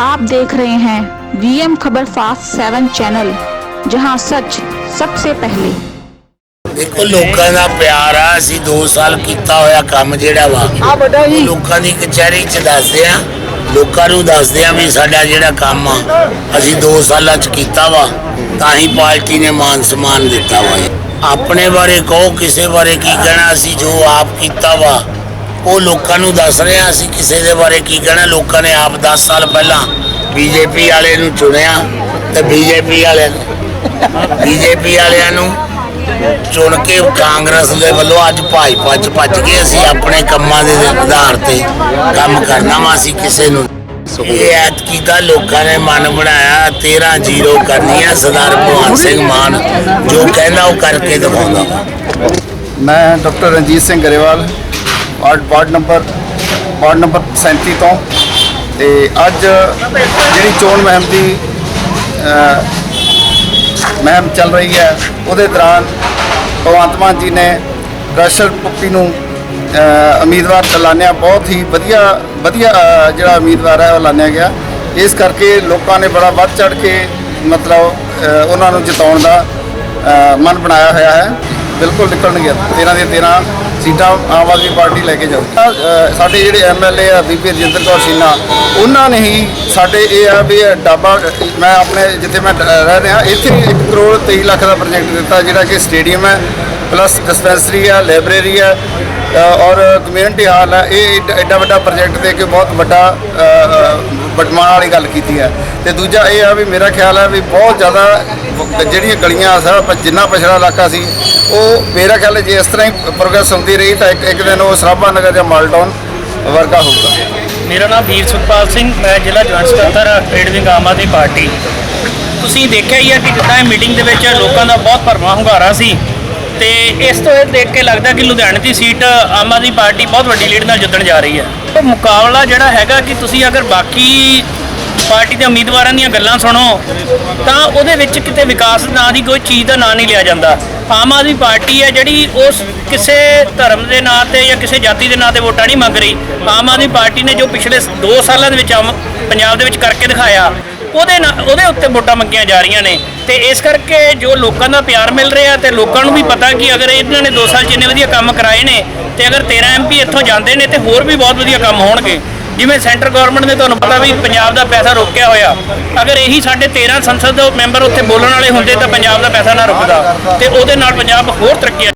आप देख रहे हैं वीएम खबर फास्ट सेवन चैनल जहां सच सबसे पहले ਦੇਖੋ ਲੋਕਾਂ ਦਾ ਪਿਆਰ ਆ ਅਸੀਂ 2 ਸਾਲ ਕੀਤਾ ਹੋਇਆ ਕੰਮ ਜਿਹੜਾ ਵਾ ਆ ਵੱਡਾ ਉਹ ਜੀ ਲੋਕਾਂ ਦੀ ਕਚਹਿਰੀ 'ਚ ਦੱਸਦੇ ਆ ਲੋਕਾਂ ਨੂੰ ਦੱਸਦੇ ਆ ਵੀ ਸਾਡਾ ਜਿਹੜਾ ਕੰਮ ਆ ਅਸੀਂ 2 ਸਾਲਾਂ 'ਚ ਕੀਤਾ ਵਾ ਤਾਂ ਹੀ ਪਾਰਟੀ ਨੇ ਮਾਨ ਸਨਮਾਨ ਦਿੱਤਾ ਵਾ ਆਪਣੇ ਬਾਰੇ ਕਹੋ ਕਿਸੇ ਬਾਰੇ ਕੀ ਕਹਿਣਾ ਅਸੀਂ ਜੋ ਆਪ ਕੀਤਾ ਵਾ ਉਹ ਲੋਕਾਂ ਨੂੰ ਦੱਸ ਰਹੇ ਆ ਅਸੀਂ ਕਿਸੇ ਦੇ ਬਾਰੇ ਕੀ ਕਹਿਣਾ। ਲੋਕਾਂ ਨੇ ਆਪ 10 ਸਾਲ ਪਹਿਲਾਂ ਬੀਜੇਪੀ ਵਾਲੇ ਨੂੰ ਚੁਣਿਆ ਤੇ ਬੀਜੇਪੀ ਵਾਲਿਆਂ ਨੂੰ ਬੀਜੇਪੀ ਵਾਲਿਆਂ ਨੂੰ ਚੁਣ ਕੇ ਕਾਂਗਰਸ ਦੇ ਵੱਲੋਂ ਅੱਜ ਭਾਜਪਾ ਚ ਭੱਜ ਗਏ ਅਸੀਂ ਆਪਣੇ ਕੰਮਾਂ ਦੇ ਆਧਾਰ ਤੇ ਕੰਮ ਕਰਨਾ ਵਾ ਅਸੀਂ ਕਿਸੇ ਨੂੰ ਇਹ ਐਤ ਕੀਤਾ ਲੋਕਾਂ ਨੇ ਮਨ ਬਣਾਇਆ 13 ਜ਼ੀਰੋ ਕਰਨੀ ਆ ਸਰਦਾਰ ਭਗਵੰਤ ਸਿੰਘ ਮਾਨ। ਜੋ ਕਹਿੰਦਾ ਉਹ ਕਰਕੇ ਦਿਖਾਉਂਦਾ ਵਾ। ਮੈਂ doctor Ranjit Singh Grewal. Ward ward number ward number 37 ਤੋਂ। ਤੇ ਅੱਜ ਜਿਹੜੀ ਚੋਣ ਮੁਹਿੰਮ ਦੀ ਮਹਿਮ ਚੱਲ ਰਹੀ ਹੈ, ਉਹਦੇ ਦੌਰਾਨ ਭਗਵੰਤ ਮਾਨ ਜੀ ਨੇ ਰਸ਼ਰ ਪੁੱਪੀ ਨੂੰ ਉਮੀਦਵਾਰ ਐਲਾਨਿਆ। ਬਹੁਤ ਹੀ ਵਧੀਆ ਵਧੀਆ ਜਿਹੜਾ ਉਮੀਦਵਾਰ ਹੈ, ਉਹ ਐਲਾਨਿਆ ਗਿਆ। ਇਸ ਕਰਕੇ ਲੋਕਾਂ ਨੇ ਬੜਾ ਵੱਧ ਚੜ ਕੇ ਮਤਲਬ ਉਹਨਾਂ ਨੂੰ ਜਿਤਾਉਣ ਦਾ ਮਨ ਬਣਾਇਆ ਹੋਇਆ ਹੈ। ਬਿਲਕੁਲ ਨਿਕਲਣਗੇ। 13 ਦੇ 13 ਸੀਟਾਂ ਆਮ ਆਦਮੀ ਪਾਰਟੀ ਲੈ ਕੇ ਜਾਊ। ਅਹ, ਸਾਡੇ ਜਿਹੜੇ ਐਮਐਲਏ ਆ ਬੀਬੀ ਰਜਿੰਦਰ ਕੌਰ ਸੀਨਾ, ਉਹਨਾਂ ਨੇ ਹੀ ਸਾਡੇ ਇਹ ਆ ਵੀ ਡਾਬਾ, ਮੈਂ ਆਪਣੇ ਜਿੱਥੇ ਮੈਂ ਰਹਿ ਰਿਹਾ, ਇੱਥੇ 1 ਕਰੋੜ 23 ਲੱਖ ਦਾ ਪ੍ਰੋਜੈਕਟ ਦਿੱਤਾ, ਜਿਹੜਾ ਕਿ ਸਟੇਡੀਅਮ ਹੈ, ਪਲੱਸ ਡਿਸਪੈਂਸਰੀ ਹੈ ਲਾਇਬ੍ਰੇਰੀ ਹੈ ਔਰ ਕਮਿਊਨਿਟੀ ਹਾਲ ਹੈ ਇਹ ਐਡਾ- ਐਡਾ ਵੱਡਾ ਪ੍ਰੋਜੈਕਟ ਦੇ ਕੇ ਬਹੁਤ ਵੱਡਾ ਬਟਮਾਨ ਵਾਲੀ ਗੱਲ ਕੀਤੀ ਹੈ। ਤੇ ਦੂਜਾ ਇਹ ਆ ਵੀ ਮੇਰਾ ਖਿਆਲ ਹੈ ਵੀ ਬਹੁਤ ਜ਼ਿਆਦਾ ਜਿਹੜੀਆਂ ਗਲੀਆਂ ਸਾ ਜਿੰਨਾ ਪਛੜਾ ਇਲਾਕਾ ਸੀ, ਉਹ ਮੇਰਾ ਖਿਆਲ ਹੈ ਜੇ ਇਸ ਤਰ੍ਹਾਂ ਹੀ ਪ੍ਰੋਗਰੈਸ ਹੁੰਦੀ ਰਹੀ ਤਾਂ ਇੱਕ ਇੱਕ ਦਿਨ ਉਹ ਸਰਾਭਾ ਨਗਰ ਜਾਂ ਮਾਲਟਾਊਨ ਵਰਗਾ ਹੋਊਗਾ। ਮੇਰਾ ਨਾਮ ਵੀਰ ਸੁਖਪਾਲ ਸਿੰਘ, ਮੈਂ ਜ਼ਿਲ੍ਹਾ ਜੁਆਇੰਟ ਸਕੱਤਰ trade wing Aam Aadmi party. ਤੁਸੀਂ ਦੇਖਿਆ ਹੀ ਹੈ ਕਿ ਜਿੱਦਾਂ ਮੀਟਿੰਗ ਦੇ ਵਿੱਚ ਲੋਕਾਂ ਦਾ ਬਹੁਤ ਭਰਵਾਂ ਹੁੰਗਾਰਾ ਸੀ। ਤੇ ਇਸ ਤੋਂ ਇਹ ਦੇਖ ਕੇ ਲੱਗਦਾ ਕਿ ਲੁਧਿਆਣੇ ਦੀ ਸੀਟ ਆਮ ਆਦਮੀ ਪਾਰਟੀ ਬਹੁਤ ਵੱਡੀ ਲੀਡ ਨਾਲ ਜਿੱਤਣ ਜਾ ਰਹੀ ਹੈ। ਉਹ ਮੁਕਾਬਲਾ ਜਿਹੜਾ ਹੈਗਾ ਕਿ ਤੁਸੀਂ ਅਗਰ ਬਾਕੀ ਪਾਰਟੀ ਦੇ ਉਮੀਦਵਾਰਾਂ ਦੀਆਂ ਗੱਲਾਂ ਸੁਣੋ, ਤਾਂ ਉਹਦੇ ਵਿੱਚ ਕਿਤੇ ਵਿਕਾਸ ਨਾਂ ਦੀ ਕੋਈ ਚੀਜ਼ ਦਾ ਨਾਂ ਨਹੀਂ ਲਿਆ ਜਾਂਦਾ। ਆਮ ਆਦਮੀ ਪਾਰਟੀ ਹੈ ਜਿਹੜੀ ਉਸ ਕਿਸੇ ਧਰਮ ਦੇ ਨਾਂ ਤੇ ਜਾਂ ਕਿਸੇ ਜਾਤੀ ਦੇ ਨਾਂ ਤੇ ਵੋਟਾਂ ਨਹੀਂ ਮੰਗ ਰਹੀ। ਆਮ ਆਦਮੀ ਪਾਰਟੀ ਨੇ ਜੋ ਪਿਛਲੇ 2 ਸਾਲਾਂ ਦੇ ਵਿੱਚ ਆਮ- ਪੰਜਾਬ ਦੇ ਵਿੱਚ ਕਰਕੇ ਦਿਖਾਇਆ, ਉਹਦੇ ਨਾਲ ਉਹਦੇ ਉੱਤੇ ਵੋਟਾਂ ਮੰਗੀਆਂ ਜਾ ਰਹੀਆਂ ਨੇ। ਤੇ ਇਸ ਕਰਕੇ ਜੋ ਲੋਕਾਂ ਦਾ ਪਿਆਰ ਮਿਲ ਰਿਹਾ ਤੇ ਲੋਕਾਂ ਨੂੰ ਵੀ ਪਤਾ ਕਿ ਅਗਰ ਇਹਨਾਂ ਨੇ 2 ਸਾਲ 'ਚ ਇੰਨੇ ਵਧੀਆ ਕੰਮ ਕਰਾਏ ਨੇ ਤੇ ਅਗਰ 13 ਐਮਪੀ ਇੱਥੋਂ ਜਾਂਦੇ ਨੇ ਤੇ ਹੋਰ ਵੀ ਬਹੁਤ ਵਧੀਆ ਕੰਮ ਹੋਣਗੇ। ਜਿਵੇਂ ਸੈਂਟਰ ਗਵਰਨਮੈਂਟ ਨੇ ਤੁਹਾਨੂੰ ਪਤਾ ਵੀ ਪੰਜਾਬ ਦਾ ਪੈਸਾ ਰੋਕਿਆ ਹੋਇਆ। ਅਗਰ ਇਹੀ ਸਾਡੇ 13 ਸੰਸਦ ਮੈਂਬਰ ਉੱਥੇ ਬੋਲਣ ਵਾਲੇ ਹੁੰਦੇ ਤਾਂ ਪੰਜਾਬ ਦਾ ਪੈਸਾ ਨਾ ਰੁਕਦਾ ਤੇ ਉਹਦੇ ਨਾਲ ਪੰਜਾਬ ਹੋਰ ਤਰੱਕੀ